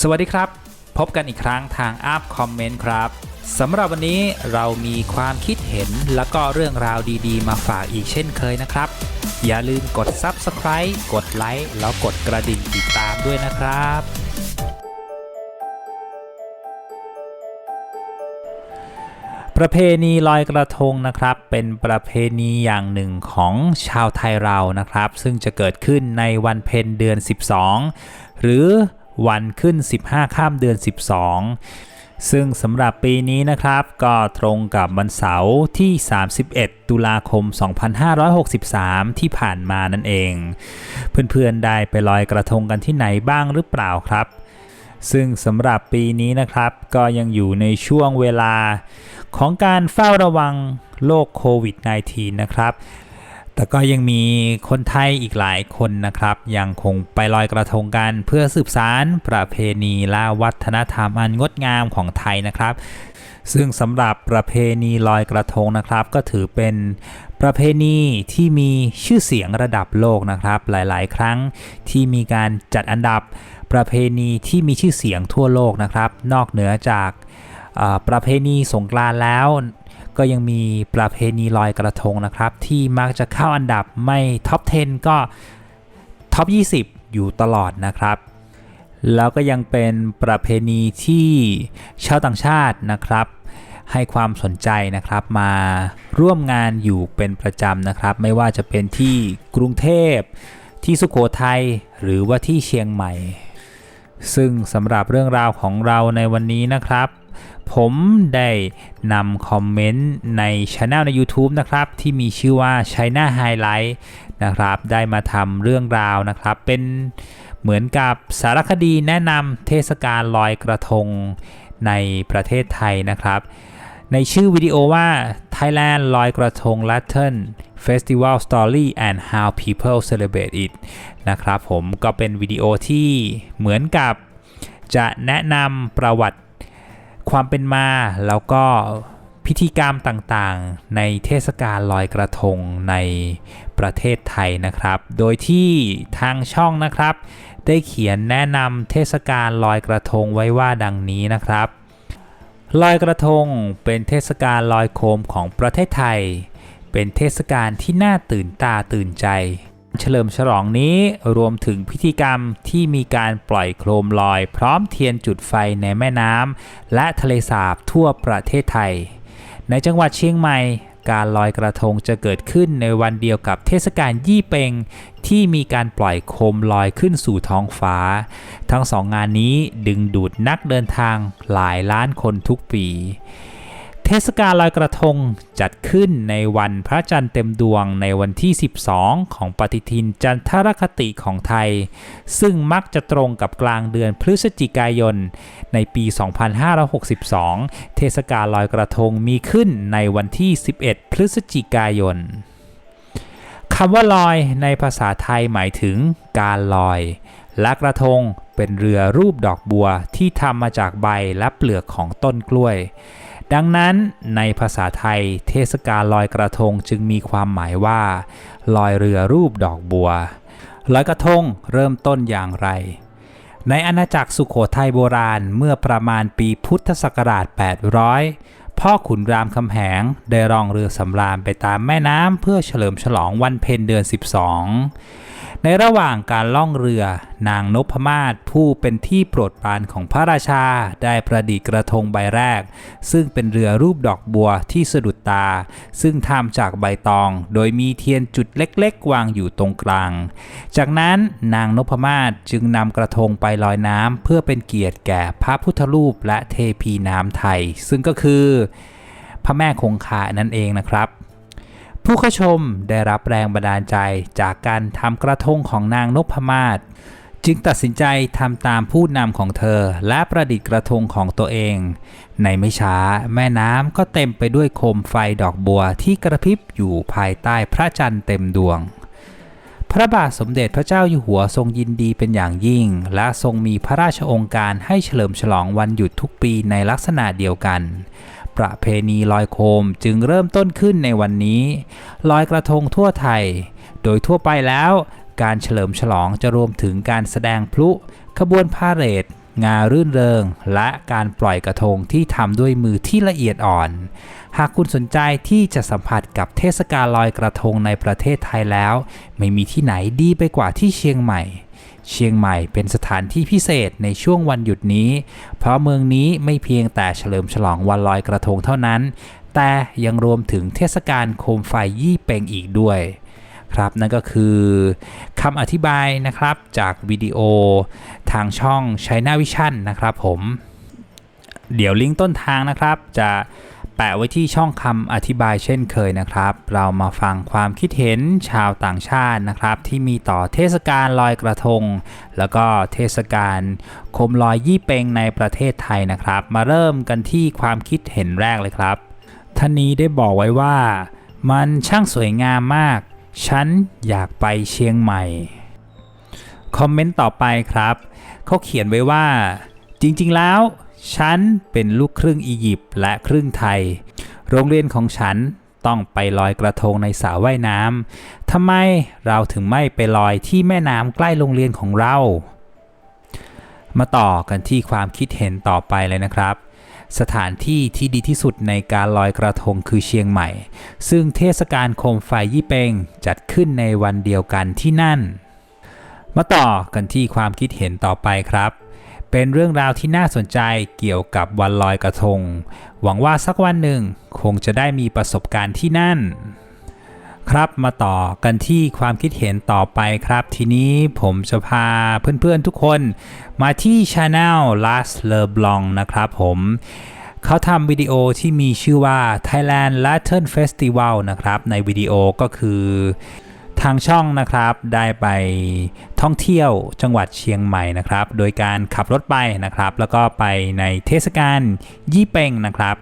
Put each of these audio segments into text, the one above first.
สวัสดีครับ พบกันอีกครั้งทางอัพคอมเมนต์ครับสำหรับวันนี้เรามีความคิดเห็นแล้วก็เรื่องราวดีๆ มาฝากอีกเช่นเคยนะครับ อย่าลืมกด Subscribe กดไลค์แล้วกดกระดิ่งติดตามด้วยนะครับ ประเพณีลอยกระทงนะครับ เป็นประเพณีอย่างหนึ่งของชาวไทยเรานะครับ ซึ่งจะเกิดขึ้นในวันเพ็ญเดือน 12 หรือ วันขึ้น 15 ข้ามเดือน 12 ซึ่งสำหรับปีนี้นะครับ ก็ตรงกับวันเสาร์ที่ 31 ตุลาคม 2563 ที่ผ่านมานั่นเอง เพื่อนๆ ได้ไปลอยกระทงกันที่ไหนบ้างหรือเปล่าครับซึ่งสำหรับปีนี้นะครับก็ยังอยู่ในช่วงเวลาของการเฝ้าระวังโรคโควิด -19 นะครับ แต่ก็ยังมีคนไทยอีกหลายคนนะครับ ยังคงไปลอยกระทงกันเพื่อสืบสารประเพณีและวัฒนธรรมอันงดงามของไทยนะครับ ซึ่งสำหรับประเพณีลอยกระทงนะครับ ก็ถือเป็นประเพณีที่มีชื่อเสียงระดับโลกนะครับ หลาย ๆ ครั้งที่มีการจัดอันดับประเพณีที่มีชื่อเสียงทั่วโลกนะครับ นอกเหนือจาก ประเพณีสงกรานต์แล้ว ก็ยังมีประเพณีลอยกระทงนะครับ ที่มักจะเข้าอันดับไม่ท็อป 10 ก็ท็อป 20 อยู่ตลอดนะครับ แล้วก็ยังเป็นประเพณีที่ชาวต่างชาตินะครับให้ความสนใจนะครับมาร่วมงานอยู่เป็นประจำนะครับ ไม่ว่าจะเป็นที่กรุงเทพที่สุโขทัยหรือว่าที่เชียงใหม่ ซึ่งสำหรับเรื่องราวของเราในวันนี้นะครับ ผมได้นำคอมเมนต์ในช anel ใน YouTube นะครับ ที่มีชื่อว่า China Highlight นะครับ ได้มาทำเรื่องราวนะครับ เป็นเหมือนกับสารคดีแนะนำเทศกาลลอยกระทงในประเทศไทยนะครับ ในชื่อวิดีโอว่า Thailand ลอยกระทง Lantern Festival Story and How People Celebrate It นะครับผมก็เป็นวิดีโอที่เหมือนกับจะแนะนำประวัติความเป็นมา แล้วก็พิธีกรรมต่างๆ ในเทศกาลลอยกระทงในประเทศไทยนะครับ โดยที่ทางช่องนะครับ ได้เขียนแนะนำเทศกาลลอยกระทงไว้ว่าดังนี้นะครับ ลอยกระทงเป็นเทศกาลลอยโคมของประเทศไทย เป็นเทศกาลที่น่าตื่นตาตื่นใจ เฉลิมฉลองนี้รวมถึงพิธีกรรมที่มีการปล่อยโคมลอย พร้อมเทียนจุดไฟในแม่น้ำและทะเลสาบทั่วประเทศไทย ในจังหวัดเชียงใหม่การลอยกระทงจะเกิดขึ้นในวันเดียวกับเทศกาลยี่เปงที่มีการปล่อยโคมลอยขึ้นสู่ท้องฟ้า ทั้งสองงานนี้ดึงดูดนักเดินทางหลายล้านคนทุกปี เทศกาลลอยกระทงจัดขึ้นในวันพระจันทร์เต็มดวงในวันที่ 12 ของปฏิทินจันทรคติของไทย ซึ่งมักจะตรงกับกลางเดือนพฤศจิกายน ในปี 2562 เทศกาลลอยกระทงมีขึ้นในวันที่ 11 พฤศจิกายนคำว่าลอยในภาษาไทยหมายถึงการลอย และกระทงเป็นเรือรูปดอกบัวที่ทำมาจากใบและเปลือกของต้นกล้วย ดังนั้นในภาษาไทยเทศกาลลอยกระทงจึงมีความหมายว่า ลอยเรือรูปดอกบัว ลอยกระทงเริ่มต้นอย่างไร ในอาณาจักรสุขโขทัยโบราณเมื่อประมาณปีพุทธศักราช 800 พ่อขุนรามคำแหงได้รองเรือสำราญไปตามแม่น้ำเพื่อเฉลิมฉลองวันเพ็ญเดือน 12 ในระหว่างการล่องเรือนางนพมาศผู้เป็นที่โปรดปรานของพระราชาได้ประดิษฐ์กระทงใบแรก ซึ่งเป็นเรือรูปดอกบัวที่สะดุดตา ซึ่งทำจากใบตอง โดยมีเทียนจุดเล็กๆ วางอยู่ตรงกลาง จากนั้นนางนพมาศจึงนำกระทงไปลอยน้ำเพื่อเป็นเกียรติแก่พระพุทธรูปและเทพีน้ำไทย ซึ่งก็คือพระแม่คงคานั่นเองนะครับ ผู้เข้าชมได้รับแรงบันดาลใจจากการทำกระทงของนางนพมาศจึงตัดสินใจทำตามผู้นำของเธอและประดิษฐ์กระทงของตัวเอง ในไม่ช้าแม่น้ำก็เต็มไปด้วยโคมไฟดอกบัวที่กระพริบอยู่ภายใต้พระจันทร์เต็มดวง พระบาทสมเด็จพระเจ้าอยู่หัวทรงยินดีเป็นอย่างยิ่ง และทรงมีพระราชองค์การให้เฉลิมฉลองวันหยุดทุกปีในลักษณะเดียวกัน ประเพณีลอยโคมจึงเริ่มต้นขึ้นในวันนี้ ลอยกระทงทั่วไทย โดยทั่วไปแล้วการเฉลิมฉลองจะรวมถึงการแสดงพลุ ขบวนพาเหรด งารื่นเริง และการปล่อยกระทงที่ทำด้วยมือที่ละเอียดอ่อน หากคุณสนใจที่จะสัมผัสกับเทศกาลลอยกระทงในประเทศไทยแล้ว ไม่มีที่ไหนดีไปกว่าที่เชียงใหม่ เชียงใหม่เป็นสถานที่พิเศษในช่วงวันหยุดนี้ เพราะเมืองนี้ไม่เพียงแต่เฉลิมฉลองวันลอยกระทงเท่านั้น แต่ยังรวมถึงเทศกาลโคมไฟยี่เปงอีกด้วยครับนั่นก็คือคำอธิบายนะครับจากวิดีโอทางช่อง China Vision นะครับผม เดี๋ยวลิงก์ต้นทางนะครับจะ แปะไว้ที่ช่องคำอธิบายเช่นเคยนะครับ เรามาฟังความคิดเห็นชาวต่างชาตินะครับ ที่มีต่อเทศกาลลอยกระทง แล้วก็เทศกาลคมลอยยี่เปงในประเทศไทยนะครับ มาเริ่มกันที่ความคิดเห็นแรกเลยครับท่านนี้ได้บอกไว้ว่า มันช่างสวยงามมาก ฉันอยากไปเชียงใหม่ คอมเมนต์ต่อไปครับ เขาเขียนไว้ว่า จริงๆแล้ว ฉันเป็นลูกครึ่งอียิปต์และครึ่งไทย โรงเรียนของฉันต้องไปลอยกระทงในสระว่ายน้ำทำไมเราถึงไม่ไปลอยที่แม่น้ำใกล้โรงเรียนของเรา มาต่อกันที่ความคิดเห็นต่อไปเลยนะครับ สถานที่ที่ดีที่สุดในการลอยกระทงคือเชียงใหม่ ซึ่งเทศกาลโคมไฟยี่เปงจัดขึ้นในวันเดียวกันที่นั่น มาต่อกันที่ความคิดเห็นต่อไปครับ เป็นเรื่องราวที่น่าสนใจเกี่ยวกับวันลอยกระทง หวังว่าสักวันหนึ่งคงจะได้มีประสบการณ์ที่นั่น ครับมาต่อกันที่ความคิดเห็นต่อไปครับ ทีนี้ผมจะพาเพื่อนๆทุกคนมาที่ Channel Last Le Blanc นะครับผมเขาทำวิดีโอที่มีชื่อว่า Thailand Lantern Festival นะครับ ในวิดีโอก็คือ ทางช่องนะครับได้ไปท่องเที่ยวจังหวัดเชียงใหม่นะครับ โดยการขับรถไปนะครับ แล้วก็ไปในเทศกาลยี่เป่งนะครับ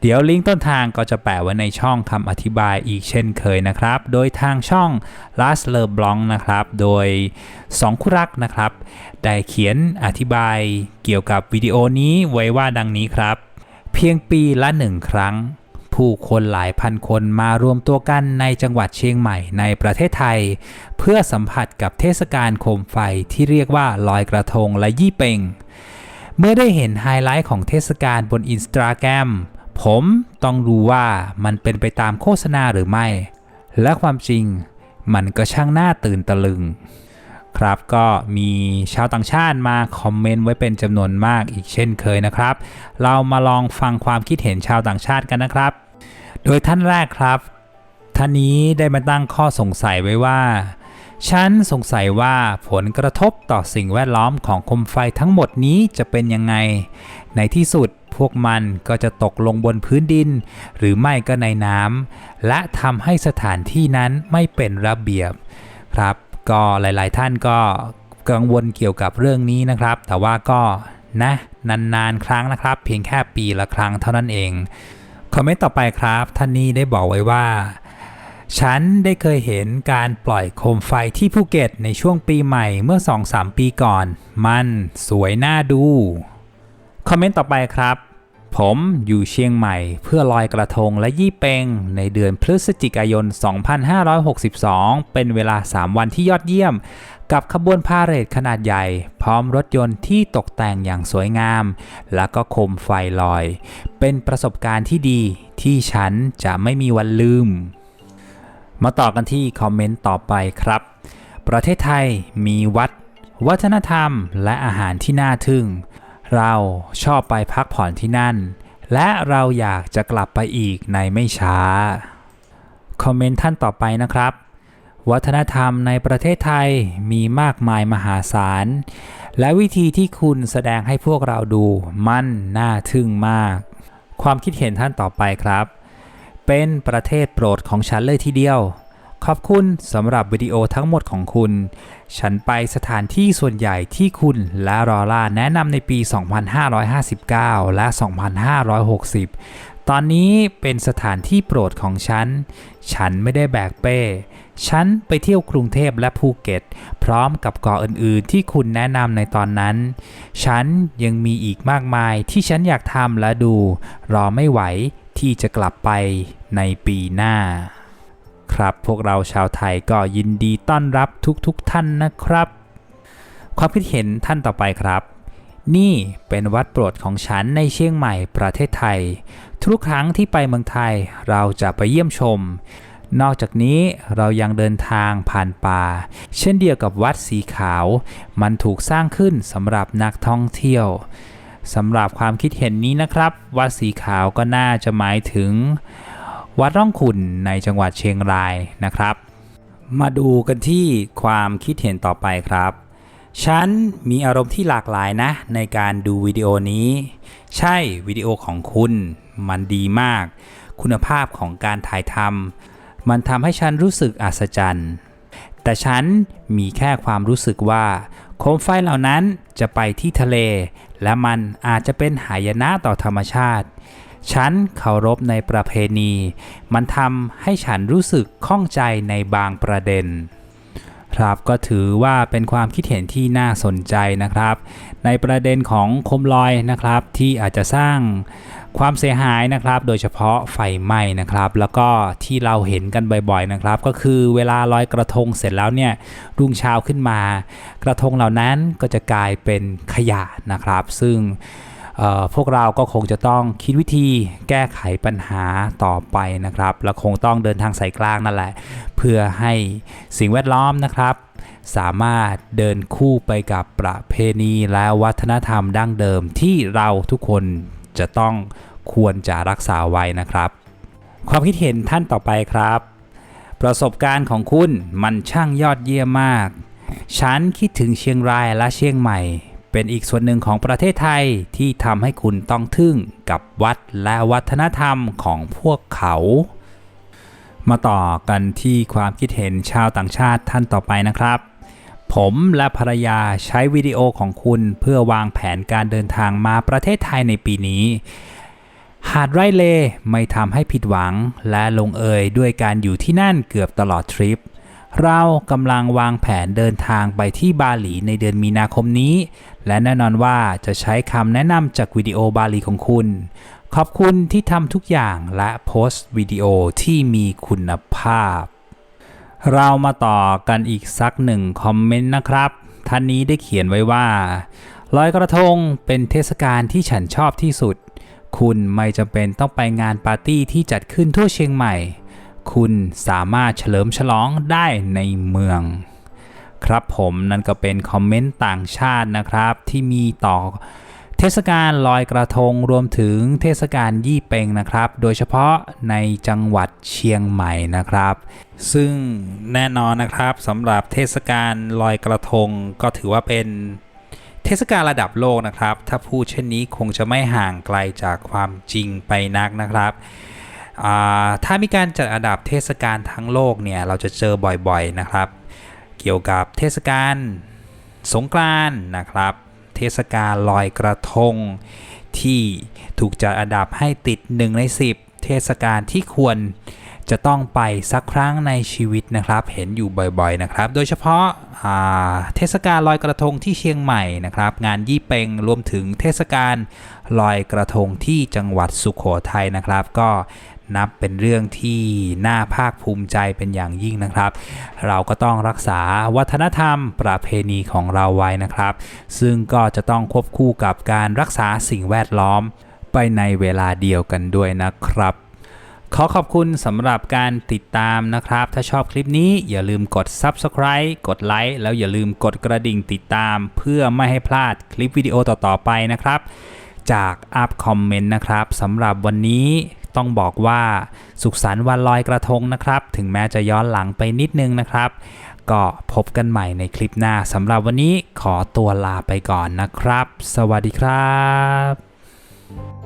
เดี๋ยวลิงก์ต้นทางก็จะแปะไว้ในช่องคำอธิบายอีกเช่นเคยนะครับ โดยทางช่อง Last Le Blanc นะครับ โดย2คู่รักนะครับ ได้เขียนอธิบายเกี่ยวกับวิดีโอนี้ไว้ว่าดังนี้ครับ เพียงปีละหนึ่งครั้ง ผู้คนหลายพันคนมารวมตัวกันในจังหวัดเชียงใหม่ในประเทศไทย เพื่อสัมผัสกับเทศกาลโคมไฟที่เรียกว่าลอยกระทงและยี่เป่งเมื่อได้เห็นไฮไลท์ของเทศกาลบนอินสตาแกรมผมต้องรู้ว่ามันเป็นไปตามโฆษณาหรือไม่ และความจริงมันก็ช่างน่าตื่นตะลึง ครับก็มีชาวต่างชาติมาคอมเมนต์ไว้เป็นจำนวนมากอีกเช่นเคยนะครับ เรามาลองฟังความคิดเห็นชาวต่างชาติกันนะครับ โดยท่านแรกครับ ท่านนี้ได้มาตั้งข้อสงสัยไว้ว่า ฉันสงสัยว่าผลกระทบต่อสิ่งแวดล้อมของคมไฟทั้งหมดนี้จะเป็นยังไง ในที่สุดพวกมันก็จะตกลงบนพื้นดิน หรือไม่ก็ในน้ำและทำให้สถานที่นั้นไม่เป็นระเบียบครับ ก็หลาย ๆ ท่านก็กังวลเกี่ยวกับเรื่องนี้นะครับ แต่ว่าก็นะนาน ๆ ครั้งนะครับ เพียงแค่ปีละครั้งเท่านั้นเอง คอมเมนต์ต่อไปครับ ท่านนี้ได้บอกไว้ว่า ฉันได้เคยเห็นการปล่อยโคมไฟที่ภูเก็ตในช่วงปีใหม่เมื่อ 2-3 ปีก่อน มันสวยน่าดู คอมเมนต์ต่อไปครับ ผมอยู่เชียงใหม่เพื่อลอยกระทงและยี่เปงในเดือนพฤศจิกายน 2562 เป็นเวลา 3 วันที่ยอดเยี่ยม กับขบวนพาเหรดขนาดใหญ่ พร้อมรถยนต์ที่ตกแต่งอย่างสวยงาม แล้วก็โคมไฟลอย เป็นประสบการณ์ที่ดีที่ฉันจะไม่มีวันลืม มาต่อกันที่คอมเมนต์ต่อไปครับ ประเทศไทยมีวัด วัฒนธรรมและอาหารที่น่าทึ่ง เราชอบไปพักผ่อนที่นั่น และเราอยากจะกลับไปอีกในไม่ช้า คอมเมนต์ท่านต่อไปนะครับ วัฒนธรรมในประเทศไทยมีมากมายมหาศาล และวิธีที่คุณแสดงให้พวกเราดูมันน่าทึ่งมาก ความคิดเห็นท่านต่อไปครับ เป็นประเทศโปรดของฉันเลยทีเดียว ขอบคุณสำหรับวิดีโอทั้งหมดของคุณ ฉันไปสถานที่ส่วนใหญ่ที่คุณและรอล่าแนะนำในปี 2559 และ 2560 ตอนนี้เป็นสถานที่โปรดของฉัน ฉันไม่ได้แบกเป้ ฉันไปเที่ยวกรุงเทพและภูเก็ต พร้อมกับเกาะอื่นๆ ที่คุณแนะนำในตอนนั้น ฉันยังมีอีกมากมายที่ฉันอยากทำและดู รอไม่ไหวที่จะกลับไปในปีหน้า ครับพวกเราชาวไทยก็ยินดีต้อนรับทุกๆทท่านนะครับ ความคิดเห็นท่านต่อไปครับ นี่เป็นวัดโปรดของฉันในเชียงใหม่ประเทศไทย ทุกครั้งที่ไปเมืองไทยเราจะไปเยี่ยมชม นอกจากนี้เรายังเดินทางผ่านป่า เช่นเดียวกับวัดสีขาว มันถูกสร้างขึ้นสำหรับนักท่องเที่ยวสำหรับความคิดเห็นนี้นะครับ วัดสีขาวก็น่าจะหมายถึง วัดร่องขุนในจังหวัดเชียงรายนะครับ มาดูกันที่ความคิดเห็นต่อไปครับ ฉันมีอารมณ์ที่หลากหลายนะ ในการดูวิดีโอนี้ ใช่วิดีโอของคุณมันดีมาก คุณภาพของการถ่ายทำมันทำให้ฉันรู้สึกอัศจรรย์ แต่ฉันมีแค่ความรู้สึกว่า โคมไฟเหล่านั้นจะไปที่ทะเล และมันอาจจะเป็นหายนะต่อธรรมชาติ ฉันเคารพในประเพณี มันทำให้ฉันรู้สึกข้องใจในบางประเด็น ครับก็ถือว่าเป็นความคิดเห็นที่น่าสนใจนะครับ ในประเด็นของโคมลอยนะครับที่อาจจะสร้างความเสียหายนะครับ โดยเฉพาะไฟไหม้นะครับ แล้วก็ที่เราเห็นกันบ่อยๆนะครับ ก็คือเวลาลอยกระทงเสร็จแล้วเนี่ยรุ่งเช้าขึ้นมา กระทงเหล่านั้นก็จะกลายเป็นขยะนะครับ ซึ่ง พวกเราก็คงจะต้องคิดวิธีแก้ไขปัญหาต่อไปนะครับ และคงต้องเดินทางสายกลางนั่นแหละ เพื่อให้สิ่งแวดล้อมนะครับ สามารถเดินคู่ไปกับประเพณีและวัฒนธรรมดั้งเดิมที่เราทุกคนจะต้องควรจะรักษาไว้นะครับ ความคิดเห็นท่านต่อไปครับ ประสบการณ์ของคุณมันช่างยอดเยี่ยมมาก ฉันคิดถึงเชียงรายและเชียงใหม่ เป็นอีกส่วนหนึ่งของประเทศไทยที่ทำให้คุณต้องทึ่งกับวัดและวัฒนธรรมของพวกเขา มาต่อกันที่ความคิดเห็นชาวต่างชาติท่านต่อไปนะครับ ผมและภรรยาใช้วิดีโอของคุณเพื่อวางแผนการเดินทางมาประเทศไทยในปีนี้ หาดไร่เลไม่ทำให้ผิดหวังและลงเอยด้วยการอยู่ที่นั่นเกือบตลอดทริป เรากำลังวางแผนเดินทางไปที่บาหลีในเดือนมีนาคมนี้ และแน่นอนว่าจะใช้คำแนะนำจากวิดีโอบาหลีของคุณ ขอบคุณที่ทำทุกอย่างและโพสต์วิดีโอที่มีคุณภาพ เรามาต่อกันอีกสักหนึ่งคอมเมนต์นะครับ ท่านนี้ได้เขียนไว้ว่าลอยกระทงเป็นเทศกาลที่ฉันชอบที่สุด คุณไม่จำเป็นต้องไปงานปาร์ตี้ที่จัดขึ้นทั่วเชียงใหม่ คุณสามารถเฉลิมฉลองได้ในเมือง ครับผมนั่นก็เป็นคอมเมนต์ต่างชาตินะครับ ที่มีต่อเทศกาลลอยกระทงรวมถึงเทศกาลยี่เปงนะครับ โดยเฉพาะในจังหวัดเชียงใหม่นะครับ ซึ่งแน่นอนนะครับสำหรับเทศกาลลอยกระทงก็ถือว่าเป็นเทศกาลระดับโลกนะครับ ถ้าพูดเช่นนี้คงจะไม่ห่างไกลจากความจริงไปนักนะครับ ถ้ามีการจัดอันดับเทศกาลทั้งโลกเนี่ยเราจะเจอบ่อยๆนะครับ เกี่ยวกับเทศกาลสงกรานต์นะครับ เทศกาลลอยกระทง ที่ถูกจัดอันดับให้ติด 1 ใน 10 เทศกาลที่ควรจะต้องไปสักครั้งในชีวิตนะครับ เห็นอยู่บ่อยๆนะครับ โดยเฉพาะาเทศกาลลอยกระทงที่เชียงใหม่นะครับ งานยี่เปงรวมถึงเทศกาลลอยกระทงที่จังหวัดสุขโขทัยนะครับ ก็ นับเป็นเรื่องที่น่าภาคภูมิใจเป็นอย่างยิ่งนะครับ เราก็ต้องรักษาวัฒนธรรมประเพณีของเราไว้นะครับ ซึ่งก็จะต้องควบคู่กับการรักษาสิ่งแวดล้อมไปในเวลาเดียวกันด้วยนะครับขอขอบคุณสำหรับการติดตามนะครับ ถ้าชอบคลิปนี้อย่าลืมกด Subscribe กดไลค์แล้วอย่าลืมกดกระดิ่งติดตาม เพื่อไม่ให้พลาดคลิปวิดีโอต่อๆไปนะครับ จากอัพคอมเมนต์นะครับสำหรับวันนี้ ต้องบอกว่าสุขสันต์วันลอยกระทงนะครับ ถึงแม้จะย้อนหลังไปนิดนึงนะครับ ก็พบกันใหม่ในคลิปหน้าสำหรับวันนี้ขอตัวลาไปก่อนนะครับ สวัสดีครับ